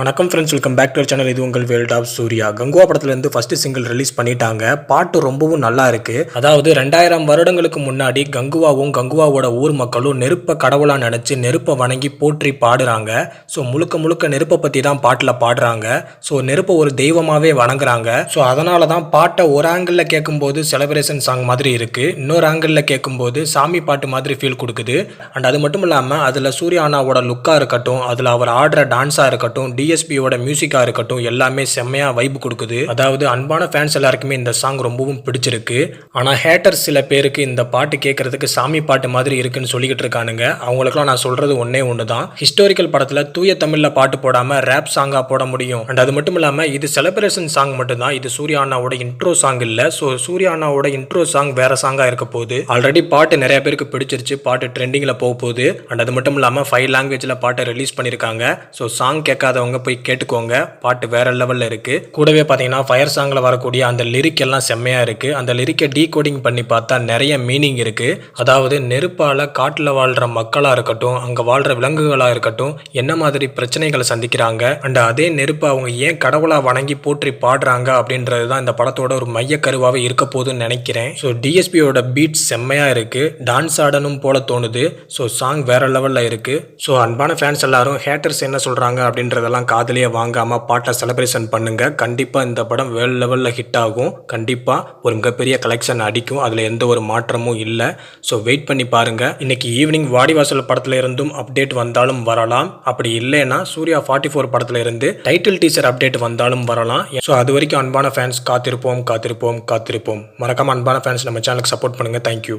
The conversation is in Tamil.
வணக்கம் friends welcome back to channel இது உங்கள் வேல்ட் ஆஃப் சூர்யா. கங்குவா படத்துலேருந்து ஃபஸ்ட்டு சிங்கிள் ரிலீஸ் பண்ணிட்டாங்க. பாட்டு ரொம்பவும் நல்லா இருக்கு. அதாவது ரெண்டாயிரம் வருடங்களுக்கு முன்னாடி கங்குவாவும் கங்குவாவோட ஊர் மக்களும் நெருப்பை கடவுளாக நினச்சி நெருப்பை வணங்கி போற்றி பாடுறாங்க. ஸோ முழுக்க முழுக்க நெருப்பை பற்றி தான் பாட்டில் பாடுறாங்க. ஸோ நெருப்பை ஒரு தெய்வமாகவே வணங்குறாங்க. ஸோ அதனால தான் பாட்டை ஒரு ஆங்கிளில் கேட்கும்போது செலிப்ரேஷன் சாங் மாதிரி இருக்குது இன்னொரு ஆங்கிளில் கேட்கும்போது சாமி பாட்டு மாதிரி ஃபீல் கொடுக்குது. அண்ட் அது மட்டும் இல்லாமல் அதில் சூர்யா அண்ணாவோட லுக்காக இருக்கட்டும் அதில் அவர் ஆடுற டான்ஸாக இருக்கட்டும் டிஎஸ்பியோட மியூசிக்காக இருக்கட்டும் எல்லாமே செம்மையாக வைப் கொடுக்குது. அதாவது அன்பான ஃபேன்ஸ் எல்லாருக்குமே இந்த சாங் ரொம்பவும் பிடிச்சிருக்கு. ஆனால் ஹேட்டர்ஸ் சில பேருக்கு இந்த பாட்டு கேட்கறதுக்கு சாமி பாட்டு மாதிரி இருக்குன்னு சொல்லிக்கிட்டு இருக்கானுங்க. அவங்களுக்குலாம் நான் சொல்றது ஒன்னே ஒன்று தான் ஹிஸ்டாரிக்கல் படத்தில் தூய தமிழில் பாட்டு போடாமல் ரேப் சாங்காக போட முடியும். அண்ட் அது மட்டும் இல்லாமல் இது செலிப்ரேஷன் சாங் மட்டும்தான். இது சூர்யா அண்ணாவோட இன்ட்ரோ சாங் இல்லை. ஸோ சூர்யா அண்ணாவோட இன்ட்ரோ சாங் வேற சாங்காக இருக்க போகுது. ஆல்ரெடி பாட்டு நிறைய பேருக்கு பிடிச்சிருச்சு. பாட்டு ட்ரெண்டிங்கில் போக போகுது. அண்ட் அது மட்டும் இல்லாமல் ஃபைவ் லாங்குவேஜில் பாட்டை ரிலீஸ் பண்ணியிருக்காங்க ஸோ சாங் கேட்காதவங்க போய் கேட்டுக்கோங்க. பாட்டு வேற லெவலில் இருக்கு. கூடவே பார்த்தீங்கன்னா ஃபயர் சாங்கில் வரக்கூடிய அந்த லிரிக் எல்லாம் செம்மையாக இருக்கு. அந்த லிரிக்கை டீகோடிங் பண்ணி பார்த்தா நிறைய மீனிங் இருக்கு. அதாவது நெருப்பால் காட்டில் வாழ்கிற மக்களாக இருக்கட்டும் அங்கே வாழ்கிற விலங்குகளாக இருக்கட்டும் என்ன மாதிரி பிரச்சனைகளை சந்திக்கிறாங்க அண்ட் அதே நெருப்பை அவங்க ஏன் கடவுளாக வணங்கி போற்றி பாடுறாங்க அப்படின்றது தான் இந்த படத்தோட ஒரு மையக்கருவாகவே இருக்க போகுதுன்னு நினைக்கிறேன். ஸோ டிஎஸ்பியோட பீட் செம்மையாக இருக்கு. டான்ஸ் ஆடணும் போல தோணுது. ஸோ சாங் வேற லெவலில் இருக்கு. ஸோ அன்பான ஃபேன்ஸ் எல்லாரும் ஹேட்டர்ஸ் என்ன சொல்கிறாங்க அப்படின்றதெல்லாம் காதலியே வாங்காமல் பாட்டை செலிப்ரேஷன் பண்ணுங்க. கண்டிப்பாக இந்த படம் வேறு லெவலில் ஹிட் ஆகும். கண்டிப்பாக ஒரு மிகப்பெரிய கலெக்ஷன் அடிக்கும். அதில் எந்த ஒரு மாற்றமும் இல்லை. ஸோ வெயிட் பண்ணி பாருங்க. இன்னைக்கு ஈவினிங் வாடிவாசல் படத்துல இருந்தும் அப்டேட் வந்தாலும் வரலாம். அப்படி இல்லைன்னா சூர்யா ஃபார்ட்டி ஃபோர் படத்துல இருந்து டைட்டில் டீச்சர் அப்டேட் வந்தாலும் வரலாம். ஸோ அது வரைக்கும் அன்பான ஃபேன்ஸ் காத்திருப்போம் காத்திருப்போம் காத்திருப்போம். மறக்காம அன்பான ஃபேன்ஸ் நம்ம சேனலுக்கு சப்போர்ட் பண்ணுங்க. தேங்க்யூ